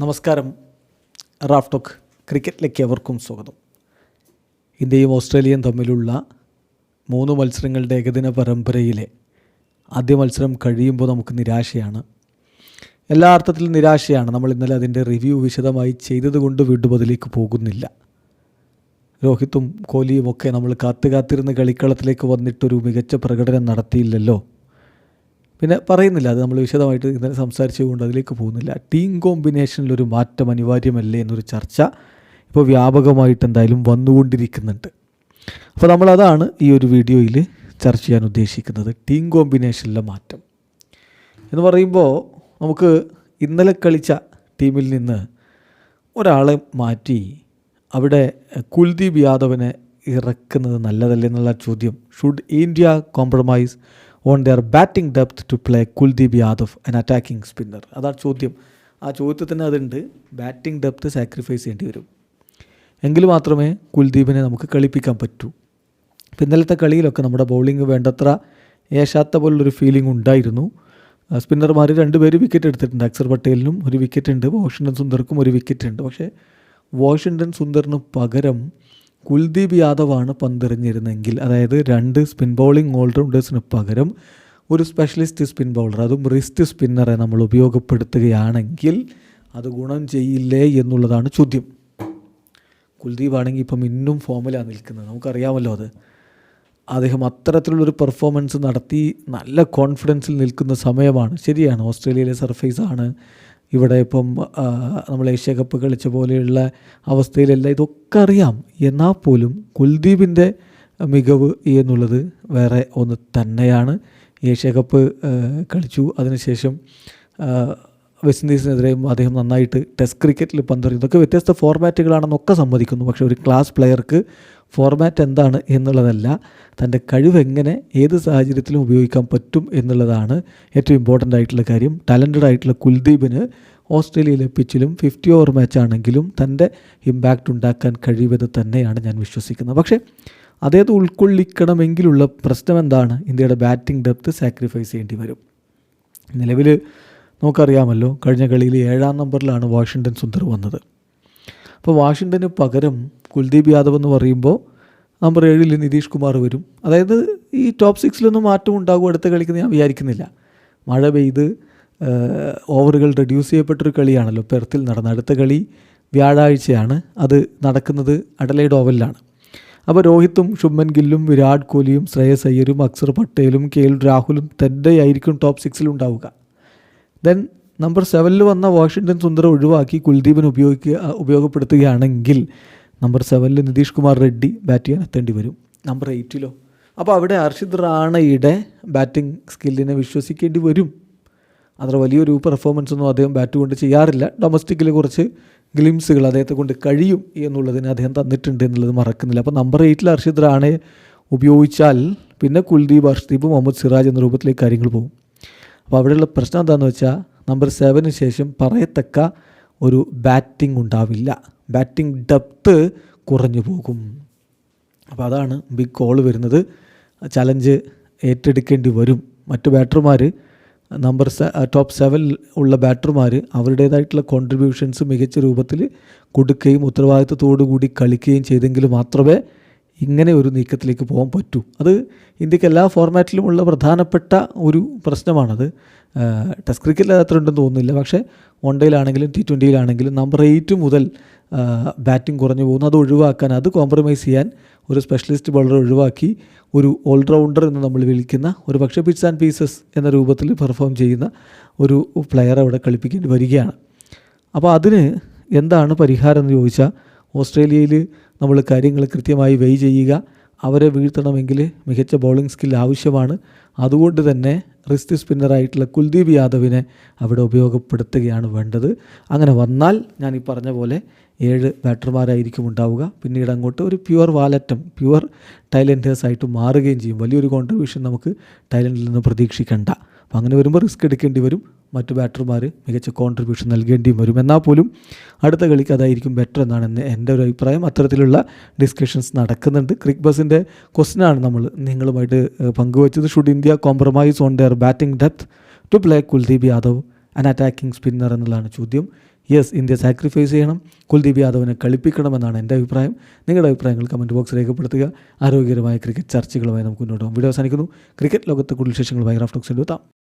നമസ്കാരം. Raf talk ക്രിക്കറ്റിലേക്ക് എവർക്കും സ്വാഗതം. ഇന്ത്യയും ഓസ്ട്രേലിയയും തമ്മിലുള്ള മൂന്ന് മത്സരങ്ങളുടെ ഏകദിന പരമ്പരയിലെ ആദ്യ മത്സരം കഴിയുമ്പോൾ നമുക്ക് നിരാശയാണ്. എല്ലാ അർത്ഥത്തിലും നിരാശയാണ്. നമ്മൾ ഇന്നലെ അതിന്റെ റിവ്യൂ വിശദമായി ചെയ്തതുകൊണ്ട് വീണ്ടും അതിലേക്ക് പോകുന്നില്ല. രോഹിത്തും കോഹ്ലിയും ഒക്കെ നമ്മൾ കാത്തു കാത്തിരുന്ന് കളിക്കളത്തിലേക്ക് വന്നിട്ടൊരു മികച്ച പ്രകടനം നടത്തിയില്ലല്ലോ. പിന്നെ പറയുന്നില്ല അത് നമ്മൾ വിശദമായിട്ട് ഇന്നലെ സംസാരിച്ചുകൊണ്ട് അതിലേക്ക് പോകുന്നില്ല. ടീം കോമ്പിനേഷനിലൊരു മാറ്റം അനിവാര്യമല്ലേ എന്നൊരു ചർച്ച ഇപ്പോൾ വ്യാപകമായിട്ട് എന്തായാലും വന്നുകൊണ്ടിരിക്കുന്നുണ്ട്. അപ്പോൾ നമ്മളതാണ് ഈ ഒരു വീഡിയോയിൽ ചർച്ച ചെയ്യാൻ ഉദ്ദേശിക്കുന്നത് ടീം കോമ്പിനേഷനിലെ മാറ്റം. എന്ന് പറയുമ്പോൾ നമുക്ക് ഇന്നലെ കളിച്ച ടീമിൽ നിന്ന് ഒരാളെ മാറ്റി അവിടെ കുൽദീപ് യാദവിനെ ഇറക്കുന്നത് നല്ലതല്ലേ എന്നുള്ള ചോദ്യം should India compromise on their batting depth to play Kuldeep Yadav an attacking spinner അതാണ് ചോദ്യം. ആ ചോദ്യത്തിന് അതുണ്ട്. ബാറ്റിംഗ് ഡെപ്ത് സാക്രിഫൈസ് ചെയ്യേണ്ടി വരും. എങ്കിൽ മാത്രമേ കുൽദീപിനെ നമുക്ക് കളിപ്പിക്കാൻ പറ്റൂ. ഇന്നലത്തെ കളിയിലൊക്കെ നമ്മുടെ ബൗളിംഗ് വേണ്ടത്ര ഏശാത്ത പോലുള്ളൊരു ഫീലിംഗ് ഉണ്ടായിരുന്നു. സ്പിന്നർമാർ രണ്ടുപേര് വിക്കറ്റ് എടുത്തിട്ടുണ്ട്. അക്സർ പട്ടേലിനും ഒരു വിക്കറ്റ് ഉണ്ട്. വാഷിങ്ടൺ സുന്ദർക്കും ഒരു വിക്കറ്റ് ഉണ്ട്. പക്ഷേ വാഷിങ്ടൺ സുന്ദറിന് പകരം കുൽദീപ് യാദവാണ് പന്തെറിഞ്ഞിരുന്നെങ്കിൽ അതായത് രണ്ട് സ്പിൻ ബൗളിംഗ് ഓൾറൗണ്ടേഴ്സിന് പകരം ഒരു സ്പെഷ്യലിസ്റ്റ് സ്പിൻ ബൗളർ അതും റിസ്റ്റ് സ്പിന്നറെ നമ്മൾ ഉപയോഗപ്പെടുത്തുകയാണെങ്കിൽ അത് ഗുണം ചെയ്യില്ലേ എന്നുള്ളതാണ് ചോദ്യം. കുൽദീപ് ആണെങ്കിൽ ഇപ്പം ഇന്നും ഫോമിലാണ് നിൽക്കുന്നത്. നമുക്കറിയാമല്ലോ അത്. അദ്ദേഹം അത്തരത്തിലുള്ളൊരു പെർഫോമൻസ് നടത്തി നല്ല കോൺഫിഡൻസിൽ നിൽക്കുന്ന സമയമാണ്. ശരിയാണ് ഓസ്ട്രേലിയയിലെ സർഫേസ് ആണ്. ഇവിടെ ഇപ്പം നമ്മൾ ഏഷ്യ കപ്പ് കളിച്ച പോലെയുള്ള അവസ്ഥയിലല്ല ഇതൊക്കെ അറിയാം. എന്നാൽ പോലും കുൽദീപിന്റെ മികവ് എന്നുള്ളത് വേറെ ഒന്ന് തന്നെയാണ്. ഏഷ്യ കപ്പ് കളിച്ചു. അതിനുശേഷം വെസ്റ്റ് ഇൻഡീസിനെതിരെയും അദ്ദേഹം നന്നായിട്ട് ടെസ്റ്റ് ക്രിക്കറ്റിൽ പന്തെറിയും ഇതൊക്കെ വ്യത്യസ്ത ഫോർമാറ്റുകളാണെന്നൊക്കെ സമ്മതിക്കുന്നു. പക്ഷേ ഒരു ക്ലാസ് പ്ലെയർക്ക് ഫോർമാറ്റ് എന്താണ് എന്നുള്ളതല്ല തന്റെ കഴിവ് എങ്ങനെ ഏത് സാഹചര്യത്തിലും ഉപയോഗിക്കാൻ പറ്റും എന്നുള്ളതാണ് ഏറ്റവും ഇമ്പോർട്ടന്റ് ആയിട്ടുള്ള കാര്യം. ടാലന്റഡ് ആയിട്ടുള്ള കുൽദീപിന് ഓസ്ട്രേലിയയിലെ പിച്ചിലും ഫിഫ്റ്റി ഓവർ മാച്ച് ആണെങ്കിലും തന്റെ ഇമ്പാക്റ്റ് ഉണ്ടാക്കാൻ കഴിയുമെന്ന് തന്നെയാണ് ഞാൻ വിശ്വസിക്കുന്നത്. പക്ഷേ അതേത് ഉൾക്കൊള്ളിക്കണമെങ്കിലുള്ള പ്രശ്നം എന്താണ്? ഇന്ത്യയുടെ ബാറ്റിംഗ് ഡെപ്ത് സാക്രിഫൈസ് ചെയ്യേണ്ടി വരും. നിലവിൽ നമുക്കറിയാമല്ലോ കഴിഞ്ഞ കളിയിൽ ഏഴാം നമ്പറിലാണ് വാഷിങ്ടൺ സുന്ദർ വന്നത്. അപ്പോൾ വാഷിങ്ടന് പകരം കുൽദീപ് യാദവ് എന്ന് പറയുമ്പോൾ നമ്പർ ഏഴിൽ നിതീഷ് കുമാർ വരും. അതായത് ഈ ടോപ്പ് സിക്സിലൊന്നും മാറ്റം ഉണ്ടാകും അടുത്ത കളിക്കുന്ന ഞാൻ വിചാരിക്കുന്നില്ല. മഴ പെയ്ത് ഓവറുകൾ റെഡ്യൂസ് ചെയ്യപ്പെട്ടൊരു കളിയാണല്ലോ. പെർത്തിൽ നടന്ന അടുത്ത കളി വ്യാഴാഴ്ചയാണ്. അത് നടക്കുന്നത് അഡലൈഡ് ഓവലിലാണ്. അപ്പോൾ രോഹിത്തും ശുഭൻ ഗില്ലും വിരാട് കോഹ്ലിയും ശ്രേയസ് അയ്യരും അക്സർ പട്ടേലും കെ എൽ രാഹുലും തന്നെയായിരിക്കും ടോപ്പ് സിക്സിൽ ഉണ്ടാവുക. ദെൻ നമ്പർ സെവനിൽ വന്ന വാഷിങ്ടൺ സുന്ദർ ഒഴിവാക്കി കുൽദീപിനെ ഉപയോഗിക്കുക ഉപയോഗപ്പെടുത്തുകയാണെങ്കിൽ നമ്പർ സെവനിൽ നിതീഷ് കുമാർ റെഡ്ഡി ബാറ്റ് ചെയ്യാൻ എത്തേണ്ടി വരും. നമ്പർ എയ്റ്റിലോ. അപ്പോൾ അവിടെ അർഷിദ് റാണയുടെ ബാറ്റിംഗ് സ്കില്ലിനെ വിശ്വസിക്കേണ്ടി വരും. അത്ര വലിയൊരു പെർഫോമൻസ് ഒന്നും അദ്ദേഹം ബാറ്റ് കൊണ്ട് ചെയ്യാറില്ല. ഡൊമസ്റ്റിക്കിൽ കുറച്ച് ഗ്ലിംസുകൾ അദ്ദേഹത്തെ കൊണ്ട് കഴിയും എന്നുള്ളതിന് അദ്ദേഹം തന്നിട്ടുണ്ട് എന്നുള്ളത് മറക്കുന്നില്ല. അപ്പോൾ നമ്പർ എയ്റ്റിൽ അർഷിദ് റാണയെ ഉപയോഗിച്ചാൽ പിന്നെ കുൽദീപ് അർഷ്ദീപ് മുഹമ്മദ് സിറാജ് എന്ന രൂപത്തിലേക്ക് കാര്യങ്ങൾ പോകും. അപ്പോൾ അവിടെയുള്ള പ്രശ്നം എന്താണെന്ന് വെച്ചാൽ നമ്പർ സെവന് ശേഷം പറയത്തക്ക ഒരു ബാറ്റിംഗ് ഉണ്ടാവില്ല. ബാറ്റിംഗ് ഡെപ്ത്ത് കുറഞ്ഞു പോകും. അപ്പോൾ അതാണ് ബിഗ് കോൾ വരുന്നത്. ചലഞ്ച് ഏറ്റെടുക്കേണ്ടി വരും. മറ്റു ബാറ്റർമാർ നമ്പർ ടോപ്പ് സെവനിൽ ഉള്ള ബാറ്റർമാർ അവരുടേതായിട്ടുള്ള കോൺട്രിബ്യൂഷൻസ് മികച്ച രൂപത്തിൽ കൊടുക്കുകയും ഉത്തരവാദിത്വത്തോടുകൂടി കളിക്കുകയും ചെയ്തെങ്കിൽ മാത്രമേ ഇങ്ങനെ ഒരു നീക്കത്തിലേക്ക് പോകാൻ പറ്റൂ. അത് ഇന്ത്യയ്ക്ക് എല്ലാ ഫോർമാറ്റിലുമുള്ള പ്രധാനപ്പെട്ട ഒരു പ്രശ്നമാണത്. ടെസ്റ്റ് ക്രിക്കറ്റിൽ അത് അത്ര ഉണ്ടെന്ന് തോന്നുന്നില്ല. പക്ഷേ വൺ ഡേയിലാണെങ്കിലും ടി ട്വന്റിയിലാണെങ്കിലും നമ്പർ എയ്റ്റ് മുതൽ ബാറ്റിംഗ് കുറഞ്ഞു പോകുന്നു. അത് ഒഴിവാക്കാൻ അത് കോംപ്രമൈസ് ചെയ്യാൻ ഒരു സ്പെഷ്യലിസ്റ്റ് ബോളർ ഒഴിവാക്കി ഒരു ഓൾറൗണ്ടർ എന്ന് നമ്മൾ വിളിക്കുന്ന ഒരു പക്ഷേ പിറ്റ്സ് ആൻഡ് പീസസ് എന്ന രൂപത്തിൽ പെർഫോം ചെയ്യുന്ന ഒരു പ്ലെയർ അവിടെ കളിപ്പിക്കേണ്ടി വരികയാണ്. അപ്പോൾ അതിന് എന്താണ് പരിഹാരം എന്ന് ചോദിച്ചാൽ ഓസ്ട്രേലിയയിൽ നമ്മൾ കാര്യങ്ങൾ കൃത്യമായി വെയ് ചെയ്യുക അവരെ വീഴ്ത്തണമെങ്കിൽ മികച്ച ബൗളിംഗ് സ്കിൽ ആവശ്യമാണ്. അതുകൊണ്ട് തന്നെ റിസ്റ്റ് സ്പിന്നറായിട്ടുള്ള കുൽദീപ് യാദവിനെ അവിടെ ഉപയോഗപ്പെടുത്തുകയാണ് വേണ്ടത്. അങ്ങനെ വന്നാൽ ഞാൻ ഈ പറഞ്ഞ പോലെ ഏഴ് ബാറ്റർമാരായിരിക്കും ഉണ്ടാവുക. പിന്നീട് അങ്ങോട്ട് ഒരു പ്യുവർ വാലറ്റം പ്യുവർ ടൈലന്റേഴ്സായിട്ട് മാറുകയും ചെയ്യും. വലിയൊരു കോൺട്രിബ്യൂഷൻ നമുക്ക് ടൈലന്റിൽ നിന്ന് പ്രതീക്ഷിക്കണ്ട. അപ്പോൾ അങ്ങനെ വരുമ്പോൾ റിസ്ക് എടുക്കേണ്ടി വരും. മറ്റ് ബാറ്റർമാർ മികച്ച കോൺട്രിബ്യൂഷൻ നൽകേണ്ടിയും വരും. എന്നാൽ പോലും അടുത്ത കളിക്ക് അതായിരിക്കും ബെറ്റർ എന്നാണ് എന്റെ ഒരു അഭിപ്രായം. അത്തരത്തിലുള്ള ഡിസ്കഷൻസ് നടക്കുന്നുണ്ട്. ക്രിക്ക് ബസിന്റെ ക്വസ്റ്റനാണ് നമ്മൾ നിങ്ങളുമായിട്ട് പങ്കുവച്ചത്. Should India compromise on their batting depth to play Kuldeep Yadav an attacking spinner എന്നുള്ളതാണ് ചോദ്യം. യെസ് ഇന്ത്യ സാക്രിഫൈസ് ചെയ്യണം. കുൽദീപ് യാദവിനെ കളിപ്പിക്കണമെന്നാണ് എന്റെ അഭിപ്രായം. നിങ്ങളുടെ അഭിപ്രായങ്ങൾ കമന്റ് ബോക്സ് രേഖപ്പെടുത്തുക. ആരോഗ്യകരമായ ക്രിക്കറ്റ് ചർച്ചകളുമായി നമുക്ക് മുന്നോട്ട് വീഡിയോ അവസാനിക്കുന്നു. ക്രിക്കറ്റ് ലോകത്തെ കൂടുതൽ വിശേഷങ്ങളുമായി റാഫ്റ്റോക്സിൽ എത്താം.